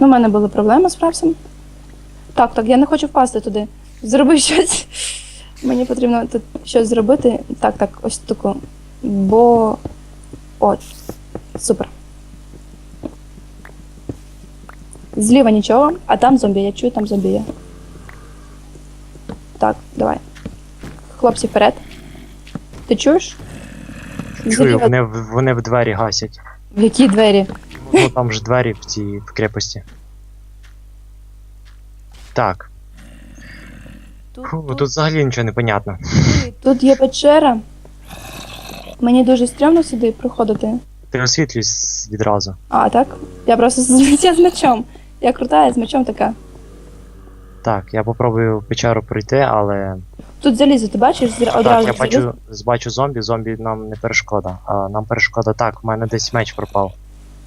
Ну, в мене були проблеми з Фрапсом. Так, так, я не хочу впасти туди. Зроби щось. Мені потрібно тут щось зробити. Так, так, ось таку. Бо. От. Супер. Зліва нічого, а там зомбі. Я чую, там зомбі є. Так, давай. Хлопці, вперед. Ти чуєш? Чую, Зліва- вони, в- вони в двері гасять. В які двері? Ну там ж двері в цій в крепості. Так. Тут, Фу, тут взагалі нічого не понятно. Тут є печера. Мені дуже стрьомно сюди приходити. Ти освітлюй с- відразу. А, так? Я просто з, я з мечом. Я крута, я з мечом така. Так, я попробую в печеру пройти, але. Тут залізо, ти бачиш? Зра- Так, Одразу я залізо. бачу, бачу зомбі, зомбі нам не перешкода. А нам перешкода так, в мене десь меч пропав.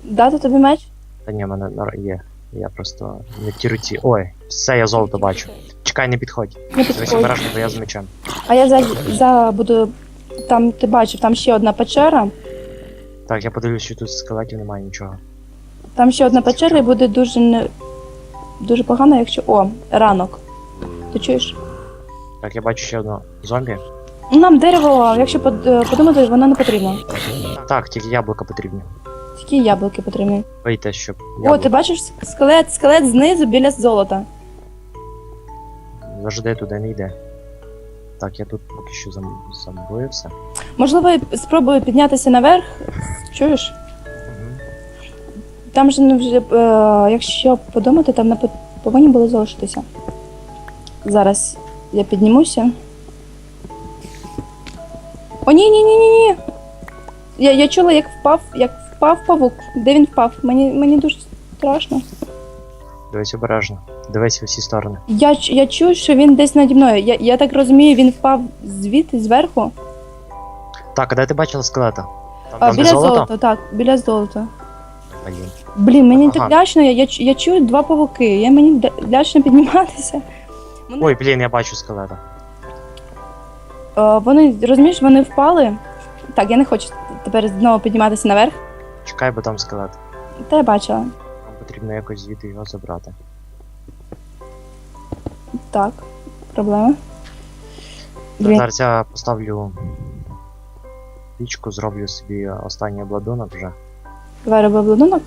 Дати тобі меч? Та ні, в мене нар- є. Я просто не в ті руці. Ой, все, я золото бачу. Чекай, не підходь. Не Дивись підходь. обережно, бо я з мечем. А я за, за буду. Там ти бачив, там ще одна печера. Так, я подивлюсь, що тут скелетів немає нічого. Там ще одна печера і буде дуже не. Дуже погано, якщо. О, ранок. Ти чуєш? Так, я бачу ще одного зомбі. Нам дерево, якщо под- е, подумати, воно не потрібно. Так, тільки яблука потрібні. Тільки яблуки потрібні. Вийти, щоб. О, яблук- ти бачиш скелет, скелет знизу біля золота. Завжди туди не йде. Так, я тут поки що зам... Можливо, я спробую піднятися наверх. Чуєш? Там же не вже, е, якщо подумати, там не повинні були залишитися. Зараз я піднімуся. О, ні, ні, ні, ні, ні. Я, я чула, як впав, як впав павук. Де він впав? Мені, мені дуже страшно. Дивись обережно. Дивись в усі сторони. Я, я чую, що він десь наді мною. Я, я так розумію, він впав звідти, зверху. Так, а де ти бачила скелета? Там, А, там біля золото? золота, так, біля золота. Блін. Блін, мені Ага. так лячно, я, я, я чую два павуки. Я мені лячно підніматися. Вони, Ой, блін, я бачу скелета. е, вони, розумієш, вони впали. Так, я не хочу тепер знову підніматися наверх. Чекай, бо там скелет. Та я бачила. Нам потрібно якось звідти його забрати. Так, проблема. Блін, Зараз я поставлю пічку, зроблю собі останній обладунок вже. давай роби обладунок.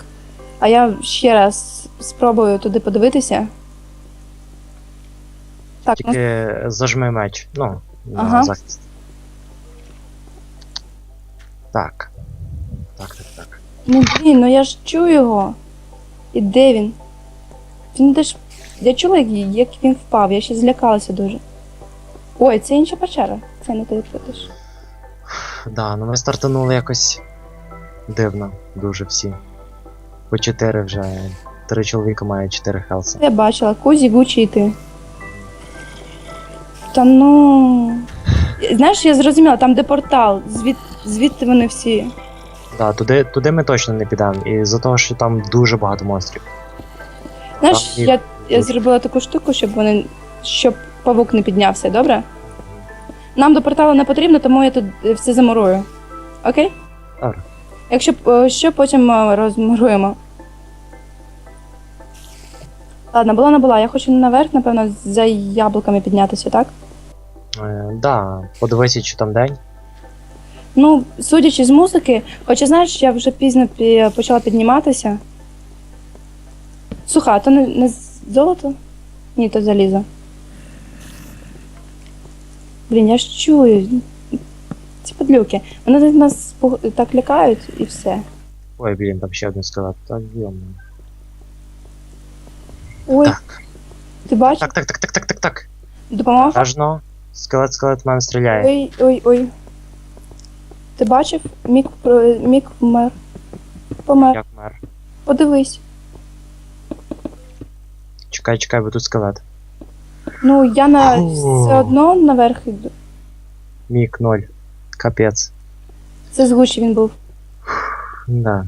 А я ще раз спробую туди подивитися. Так, ну, Тільки зажми меч. Ну, на Ага. захист. Так. Так, так, так. Ну блін, ну я ж чую його. І де він? Він де ж. Я чула, як, він впав, я ще злякалася дуже. Ой, це інша печера. Це не ти відкритиш. Да, ну ми стартанули якось дивно, дуже всі. По чотири вже. Три чоловіка має чотири хелси. Я бачила, Кузі, Гучі і ти. Та ну. Знаєш, я зрозуміла, там де портал, звід, звідти вони всі. Да, туди, туди ми точно не підемо. І за того, що там дуже багато монстрів. Знаєш, Там я, я зробила таку штуку, щоб вони. щоб павук не піднявся, добре? Нам до порталу не потрібно, тому я тут е, все замурую. Окей? Добре. Якщо е, що, потім е, розмуруємо. Ладно, була не була. Я хочу наверх, напевно, за яблуками піднятися, так? Е, да, подивися, чи там день. Ну, судячи з музики, хоча знаєш, я вже пізно пі- почала підніматися. Суха, то не, не золото? Ні, то залізо. Блін, я ж чую. Ці подлюки. Вони нас пуг- так лякають і все. Ой, блін, там ще один скелет. Так, йому. Ой, Так. ти бачиш? Так, так, так, так, так, так, так. Допомога? Ажно. Скелет, скелет в мене стріляє. Ой, ой, ой. Ти бачив? Мік, про- мік вмер. Помер. Як мер. Подивись. Чекай, чекай, бо тут скелет. Ну, я на все одно наверх йду. Мік ноль. Капець. Це з Гучі він був. Да.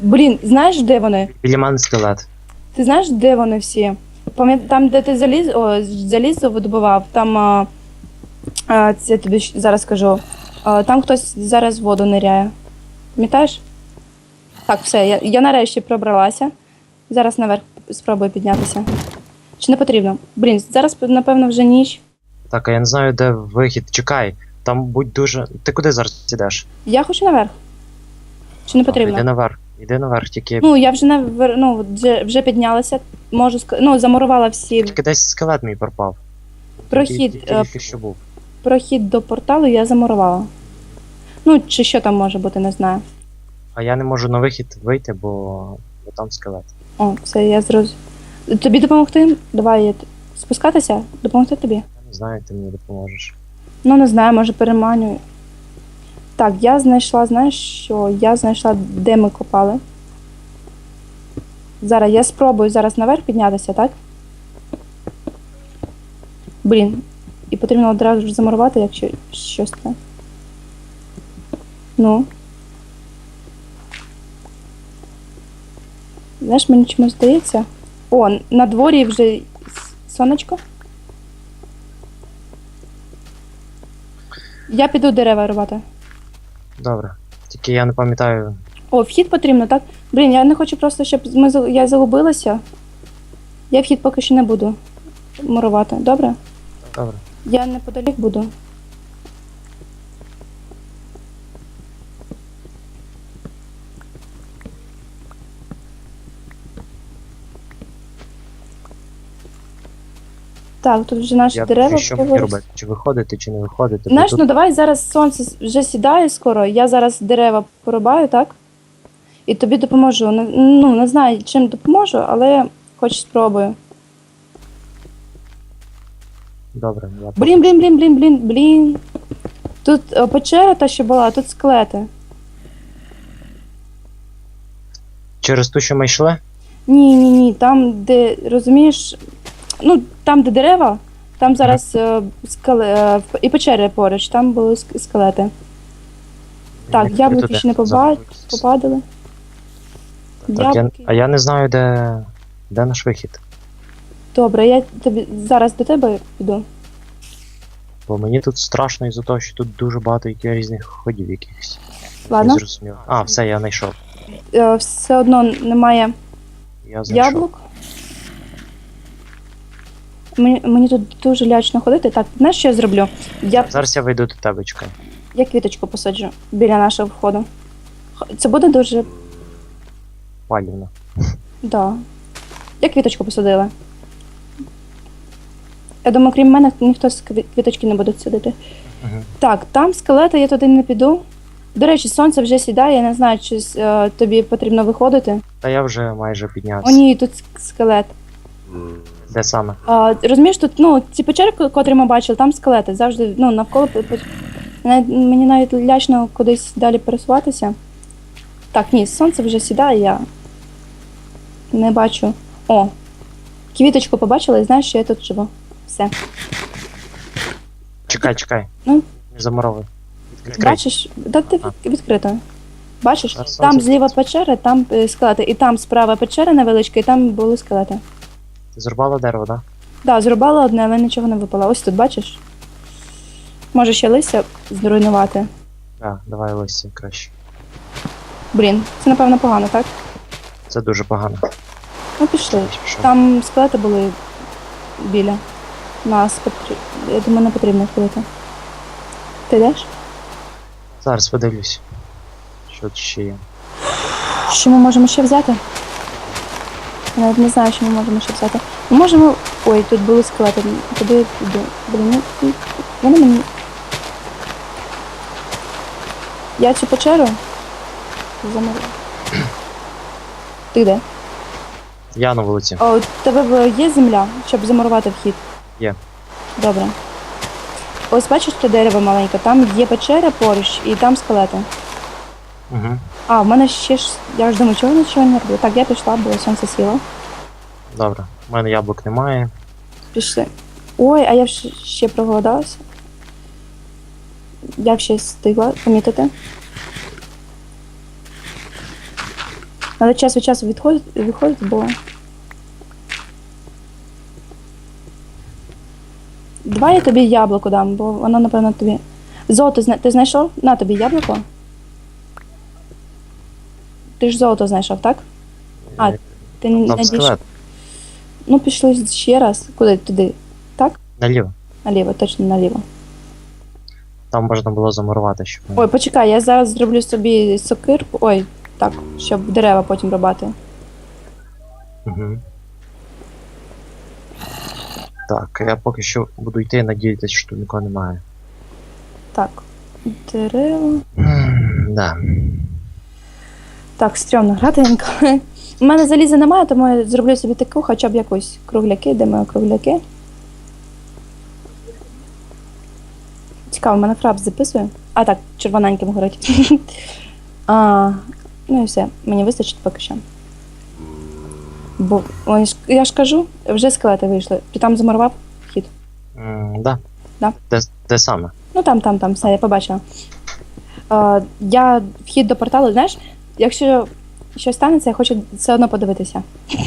Блін, знаєш, де вони? Біля мене скелет. Ти знаєш, де вони всі? Пам'ят... Там, де ти заліз... О, залізо видобував, там. А... А, це я тобі щ- зараз скажу. А, там хтось зараз в воду ниряє. Пам'ятаєш? Так, все, я, я нарешті пробралася. Зараз наверх спробую піднятися. Чи не потрібно? Блін, зараз, напевно, вже ніч. Так, а я не знаю, де вихід. Чекай, там будь дуже. Ти куди зараз ідеш? Я хочу наверх. Чи не потрібно? Іди наверх. Іди наверх, тільки. Ну, я вже навер... ну, вже, вже піднялася, можу ск... ну, замурувала всі Тільки десь скелет мій пропав. прохід, Тільки, е, тільки що був. Прохід до порталу я замурувала. Ну, чи що там може бути, не знаю. А я не можу на вихід вийти, бо, бо там скелет. О, все, я зрозуміла. Тобі допомогти? Давай я спускатися? Допомогти тобі? Я не знаю, ти мені допоможеш. Ну, не знаю, може переманюю. Так, я знайшла, знаєш що? Я знайшла, де ми копали. Зараз я спробую зараз наверх піднятися, так? Блін. І потрібно одразу ж замурувати, якщо щось це. Ну. Знаєш, мені чомусь здається. О, на дворі вже сонечко. Я піду дерева рубати. Добре. Тільки я не пам'ятаю. О, вхід потрібно, так? Блін, я не хочу просто, щоб ми, за- я загубилася. Я вхід поки що не буду мурувати. Добре? Добре. Я неподалік буду. Так, тут вже наші Я дерева. що мені робити? Чи виходити, чи не виходити? Бо Знаєш, тут ну давай зараз сонце вже сідає скоро. Я зараз дерева порубаю, так? І тобі допоможу. Не- Ну, не знаю, чим допоможу, але хоч спробую. Добре, я Блін, блін, блін, блін, блін, блін. Тут е, печера та що була, а тут скелети. Через ту, що ми йшли? Ні, ні, ні. Там, де, розумієш, ну, там, де дерева, там зараз е, скеле, е, і печери поруч, там були ск- скелети. Так, Не яблуки туди. ще не поба- Попадали. Так, я, Яблуки. а я не знаю, де, де наш вихід. Добре, я тобі зараз до тебе піду. Бо мені тут страшно із-за того, що тут дуже багато різних ходів якихось. Ладно, Не зрозумів. А, все, я знайшов. е, все одно немає Я знайшов. яблук. Мені, мені тут дуже лячно ходити. Так, знаєш, що я зроблю? Я, Зараз я вийду до тебе, чекай. я квіточку посаджу біля нашого входу. Х- Це буде дуже. Палівно. Да. Я квіточку посадила. Я думаю, крім мене, ніхто з квіточки не буде садити. Угу. Так, там скелети, я туди не піду. До речі, сонце вже сідає, я не знаю, чи е, тобі потрібно виходити. Та я вже майже піднявся. О, ні, тут скелет. Де саме? А, розумієш, тут ну, ці печери, котрі ми бачили, там скелети завжди ну, навколо. Навіть- Мені навіть лячно кудись далі пересуватися. Так, ні, сонце вже сідає, я не бачу. О, квіточку побачила і знаєш, що я тут живу. Все. Чекай, чекай. Ну? Не заморовуй. Відкрий. Бачиш, да ти від- відкрито. Бачиш, Зараз там сонце зліва печера, там е, скелети, і там справа печера невеличка, і там були скелети. Ти зрубала дерево, так? Да, зрубала одне, але нічого не випало. Ось тут, бачиш? Може ще листя зруйнувати. Так, да, давай листя краще. Блін, це напевно погано, так? Це дуже погано. Ну пішли. Пішов. Там скелети були біля нас. Потр... Я думаю, не потрібно ходити. Ти йдеш? Зараз подивлюсь. Що тут ще є. Що ми можемо ще взяти? Я навіть не знаю, що ми можемо ще взяти. Ми можемо. Ой, тут були скелети. Куди я піду? Блін, ну, ну, вони мені. Я цю печеру замовила. Ти де? Я на вулиці. О, у тебе є земля, щоб замурувати вхід? Є. Добре. Ось бачиш те дерево маленьке, там є печера поруч і там скелети. Угу. А, в мене ще ж. Я ж думаю, чого я нічого не роблю. Так, я пішла, бо сонце сіло. Добре. У мене яблук немає. Пішли. Ой, а я ще, ще проголодалася. Я ще встигла помітити. Але час від часу відходить, виходить, бо. Давай я тобі яблуко дам, бо воно, напевно, тобі. Золото, зна- ти знайшов? На тобі яблуко. ти ж золото знайшов, так? А, Ти не надійш... скелет. Ну, пішли ще раз. Куди? Туди. Так? Наліво. Наліво, точно наліво. Там можна було замурувати, щоб. Ой, почекай, я зараз зроблю собі сокирку. Ой, так, щоб дерева потім рубати. Угу. Так, я поки що буду йти, надіятися, що тут нікого немає. Так. Дерева. М, Да. Так, стрьомно грати інколи. У мене заліза немає, тому я зроблю собі таку хоча б якусь кругляки, де мої кругляки. Цікаво, в мене фрап записує. А, так, червоненьким горить. а, ну і все, мені вистачить поки що. Бо ой, ж- я ж кажу, вже скелети вийшли. Ти там замурував вхід? М, Да. Да. Де, де саме? Ну там, там, там, все, я побачила. Е, я вхід до порталу, знаєш, якщо щось станеться, я хочу все одно подивитися.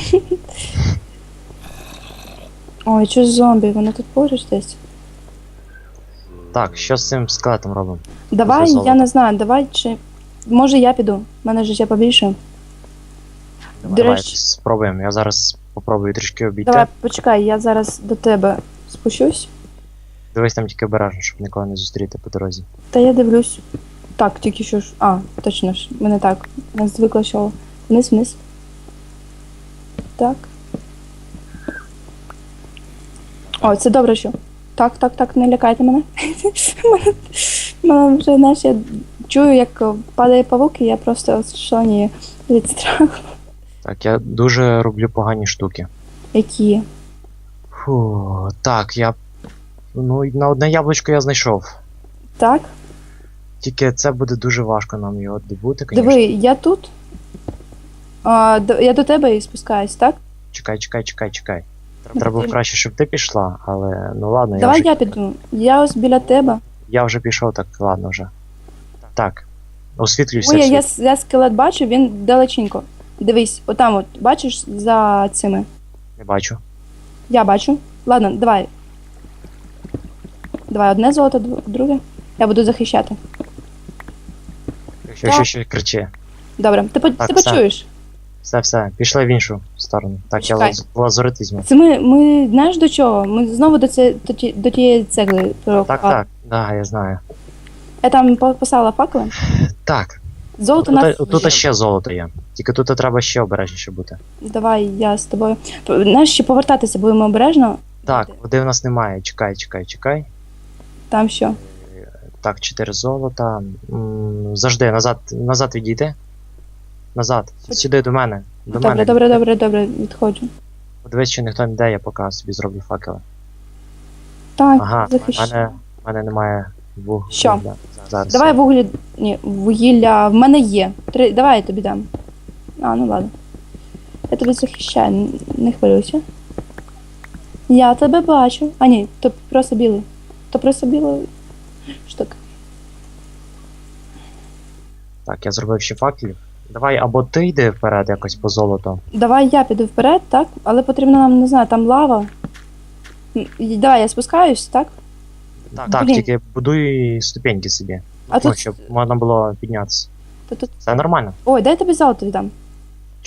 Ой, що ж зомбі, вони тут поруч десь. Так, що з цим скелетом робимо? Давай, я не знаю, давай чи. Може я піду. У мене життя побільше. Давай речі- спробуємо. Я зараз попробую трішки обійти. Давай, почекай, я зараз до тебе спущусь. Дивись там тільки обережно, щоб нікого не зустріти по дорозі. Та я дивлюсь. Так, тільки що ж. А, точно ж, мене так. Я звикла, що вниз, вниз. Так. О, це добре, що. Так, так, так, не лякайте мене. Мене- Мене вже, знаєш, я чую, як падає павук, і я просто шаленію від страху. Так, я дуже роблю погані штуки. Які? Фу, так, я. Ну, на одне яблучко я знайшов. Так? Тільки це буде дуже важко нам його добути, звісно. Диви, я тут. А, д- я до тебе і спускаюсь, так? Чекай, чекай, чекай, чекай. Треба було краще, щоб ти пішла, але ну ладно, Давай я, вже, я піду. Я ось біля тебе. я вже пішов, так ладно вже. Так. Освітлюйся. Ой, я, я, я скелет бачу, він далеченько. Дивись, отам от, бачиш за цими. Не бачу. Я бачу. Ладно, давай. Давай, одне золото, друге. Я буду захищати. Якщо Так. ще кричи. Добре, ти, по- Так, ти все. почуєш. Все, все, пішли в іншу сторону. Так, я Чекай. лаз, лазурит візьму. Це ми, ми знаєш до чого? Ми знову до, це, до, ті- до тієї цегли. про- Так, так, да, я знаю. Я там по- поставила факели. Так, Золото у нас. тут, тут ще золото є. Тільки тут треба ще обережніше бути. Давай, я з тобою. Знаєш, ще повертатися будемо обережно. Так, води в нас немає. Чекай, чекай, чекай. Там що? Так, 4 золота. Завжди, назад, назад відійди. Назад. Сюди до мене. До добре, мене. добре, добре, добре, відходжу. Подивись, чи ніхто не йде, я поки собі зроблю факели. Так, Ага, в мене, мене немає вугілля. Що? Зараз. Давай вуглі. Ні, вугілля в мене є. Три... Давай я тобі дам. А, ну ладно. Я тебе захищаю, не хвилюйся. Я тебе бачу. А ні, то просто білий. То просто білий штука. Так, я зробив ще факелів. Давай або ти йди вперед якось по золоту. Давай я піду вперед, так? Але потрібно нам, не знаю, там лава. М, і Давай я спускаюсь, так? Так, так Блін. тільки будуй ступеньки собі. А ну, тут- щоб можна було піднятися. То тут. Все нормально. Ой, дай я тобі золото віддам.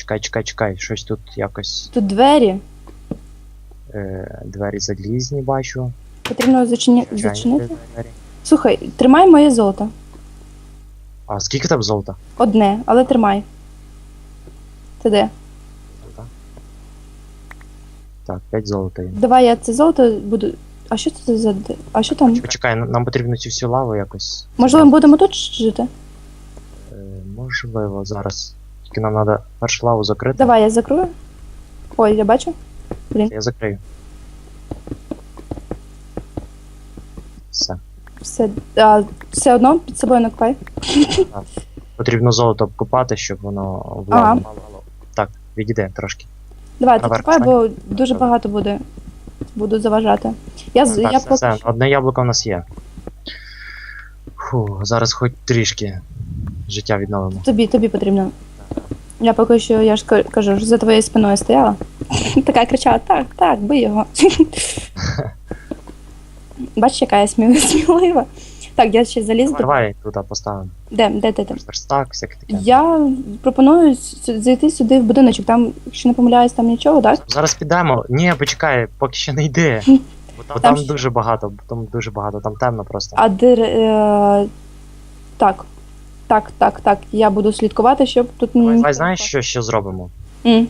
Чекай, чекай, чекай. Щось тут якось Тут двері. е, двері залізні бачу. Потрібно зачині... звичайні зачинити. двері. Слухай, тримай моє золото. А скільки тебе золота? Одне, але тримай. Ти де? Так, 5 золота є. Давай я це золото буду. А що це за. де- А що там? Почекай, нам нам потрібно цю всю лаву якось. Можливо, ми будемо тут жити? Е, можливо, зараз. Тільки нам треба першу лаву закрити. Давай я закрою. Ой, я бачу. Я закрию. Все. Все, а, все одно під собою накопай. Потрібно золото обкопати, щоб воно Ага. лаву. Так, відійди трошки. Давай, ти Наверх копай, бо дуже багато буде. Буду заважати. Я, з- так, я все, поки все. що- Одне яблуко в нас є. Фу, зараз хоч трішки життя відновимо. Тобі, тобі потрібно. Я поки що, я ж кажу, за твоєю спиною стояла. Така кричала: так, так, бий його. Бачиш, яка я сміли- смілива. Так, я ще заліз. Давай тут поставимо. Де, де, де, де? Верстак, всяке таке. Я пропоную зайти сюди в будиночок. Там, якщо не помиляюсь, там нічого, так? Зараз підемо. Ні, почекай, поки ще не. Хм. Бо там, Там там ще- дуже багато, там дуже багато, там темно просто. А де. Е... Так. Так, так, так. Я буду слідкувати, щоб тут ніхто Давай знаєш, що ще зробимо? М.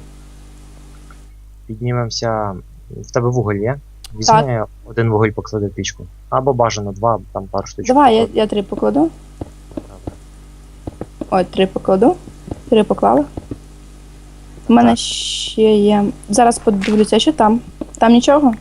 Піднімемося. В тебе вуголь є? Візьми один вуголь поклади в пічку. Або бажано два, там пару штучок. Давай, я, я три покладу. Ой, три покладу. Три поклала. У мене ще є. Зараз подивлюся, що там. Там нічого?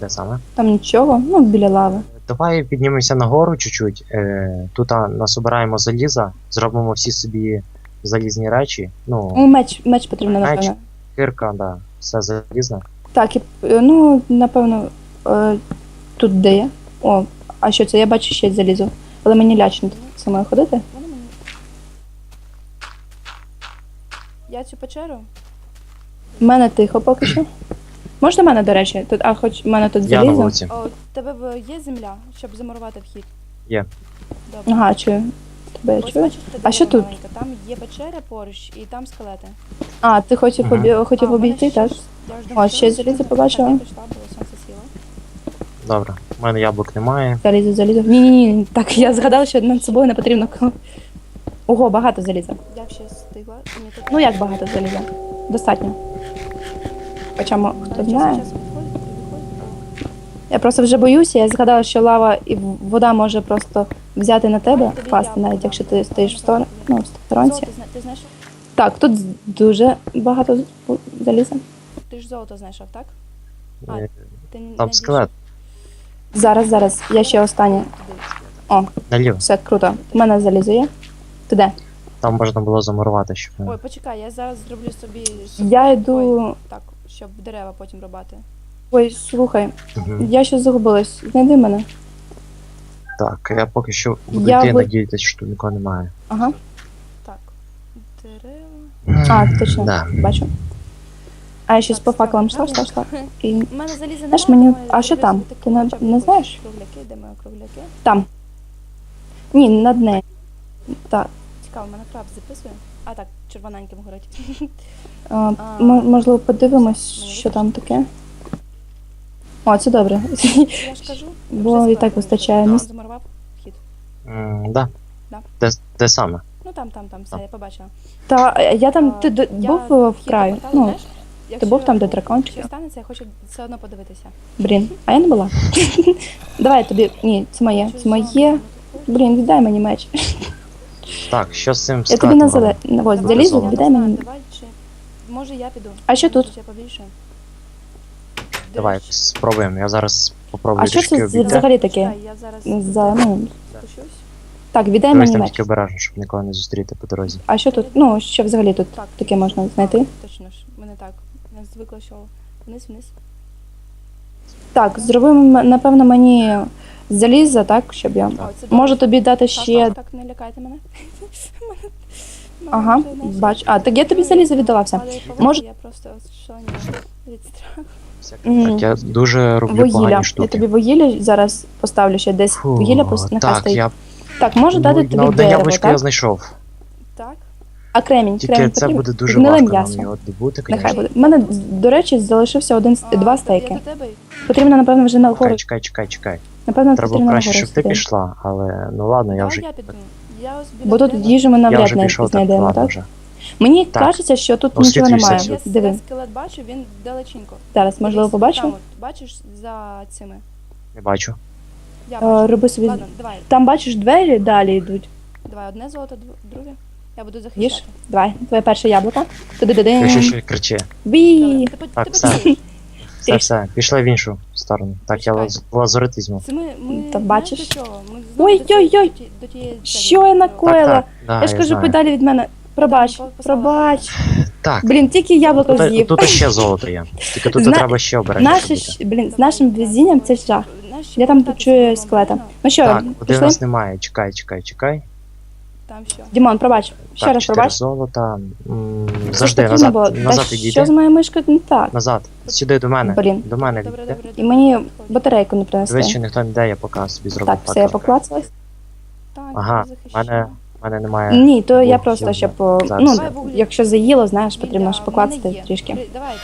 Де саме? Там нічого. Ну, біля лави. Давай піднімемося нагору чуть-чуть. Е, тут насобираємо заліза, зробимо всі собі залізні речі. Ну, Ну, меч, меч потрібно, Меч. напевно. кирка, да, все залізне. Так, і, е, ну, напевно, е, тут де я. О, а що це? Я бачу ще залізо. Але мені лячно тут самою ходити. Я цю печеру. У мене тихо поки що. Можна мене, до речі, тут, а хоч в мене тут Я на залізо. вулиці. О, тебе в- є земля, щоб замурувати вхід? Є. Добре. Ага, чую. Тебе я Ось чую. бачиш, А що тут? маленьке? Там є печера поруч і там скелети. А, ти хотів, Ага. обі... хотів А, в мене обійти, ще так? я ж О, ще що залізо так, побачила. Я пішла, бо сонце сіло. Добре. У мене яблук немає. Залізо, залізо. Ні, ні, ні. Так, я згадала, що над собою не потрібно. Ого, багато заліза. Я ще встигла. Мені тут- Ну як багато заліза? Достатньо. Хоча хто знає. Я просто вже боюся, я згадала, що лава і вода може просто взяти на тебе, впасти, навіть якщо ти стоїш в сторону, ну, в сторонці. Так, тут дуже багато заліза. ти ж золото знайшов, так? А, Е, Ти Там не скелет. Зараз, зараз, я ще останнє. Туди. Наліво. Все круто. У мене залізо є. Ти де? Там можна було замурувати, щоб. Ой, почекай, я зараз зроблю собі. Я йду. Ой, так, щоб дерева потім рубати. Ой, слухай, Мгм. я щось загубилась. Знайди мене. Так, я поки що буду Я йти, ви- надіятися, що тут нікого немає. Ага. Так, дерева. А, точно. Да. Бачу. А я щось Так, по факелам йшла, ставлю йшла, йшла. І У мене заліза Знаєш, немає, мені- тому а що там? Ти не- хоча б не знаєш? Кругляки, де мої кругляки? там. Ні, над нею. Так. Цікаво, мене краб записує. А так, червоненьким горить. А, А. м- можливо, подивимось, що там таке. О, це добре. Я ж кажу. Бо вже і так вистачає місця. Замурував вхід. М, Да. Да. Де, де саме? Ну там, там, там, все, я побачила. Та е, я там ти д- я був е, в вхід краю. до порталу, Ну, знаєш, якщо- був там, де дракончики? Якщо станеться, я хочу все одно подивитися. блін, а я не була. Давай я тобі. Ні, це моє. Щось Це моє. зелено. Блін, віддай мені меч. Так, що з цим Я тобі на робимо? зеле. Ось Давай, залізу, віддай мені. Давай, чи... Може я піду. А що тут? Побільше. Давай Дивись, спробуємо. Я зараз попробую А що трішки це обійти. взагалі таке? чекай, Я зараз За, ну, спущусь. так, віддай Дивись мені там меч. тільки обережно, щоб нікого не зустріти по дорозі. А що тут? Ну, що взагалі тут Так. таке можна знайти? А, Точно ж, мене так. Не звикла, що вниз, вниз. Так, зробимо, напевно, мені заліза, так, щоб я. О, це Можу тобі дати ще. Так, так, не лякайте мене. Мене- мене Ага, вже, бач. А, так я тобі ну, залізо віддала все. повітря, Може- Я просто шаленію від страху. М, Так, я дуже роблю Вугілля. погані Я штуки. тобі вугілля зараз поставлю ще десь. Фу, Вугілля просто нехай так, стоїть. я Так, можу дати ну, тобі на одне дерево, яблучко я так? знайшов. А кремінь, Тільки кремінь це потрібен? буде дуже Гниле важко нам м'ясо. його добути, Нехай звісно. буде. У мене, до речі, залишився один А, два стейки. Потрібно, напевно, вже на Чекай, гору. чекай, чекай, чекай. Напевно, Треба потрібно на краще, гору щоб ти пішла, але ну ладно, я вже. Бо тут їжу ми Я навряд вже не пішов, так, знайдемо, ладно так? вже. Мені Так. кажеться, що тут Освітлюйся нічого немає. сюди. Диви, я скелет бачу, він далеченько. зараз, можливо. Там, от, бачиш за цими. Не бачу. Я Е, бачу. Роби собі. Ладно, давай. Там бачиш двері далі йдуть. Давай, одне золото, друге. Я буду Їж. захищати. Давай, твоє перше яблуко. туди Якщо диди ще кричи. Бі. Ти, Так, все. Все, все, пішли в іншу сторону. Так, я Почекай. лаз- лазурит візьму. Це ми, ми Та знаєш, бачиш? до чого? Ми знову Ой, до цієї- ой, ой. до ті- до тієї Що я накоїла? Так, так, да, Я ж кажу, знаю. подалі від мене. Пробач, Там пробач. Так, Блін, тільки яблуко тут, з'їв. тут ще золото є. Тільки тут Зна- треба ще обережніше Наше, бути. ж- блін, з нашим везінням це жах. Я там почую скелета. Ну що, Так, води в пішли? нас немає. Чекай, чекай, чекай. Там що? Дімон, пробач. Ще так, раз чотири пробач. золота. М, Завжди, назад, було. назад Та. Що з моєю мишкою не так? Назад. Сюди до мене. Блін. До мене Добре, відійди. добре. І мені батарейку не принесли. Що ніхто не йде, я поки собі зроблю Так, все, я поклацалась. Так, Ага, захищаю. мене- У мене немає. Ні, то я просто щоб, о, Зараз. ну, Давай, якщо заїло, знаєш, потрібно ж в поклацати є. трішки. Давайте,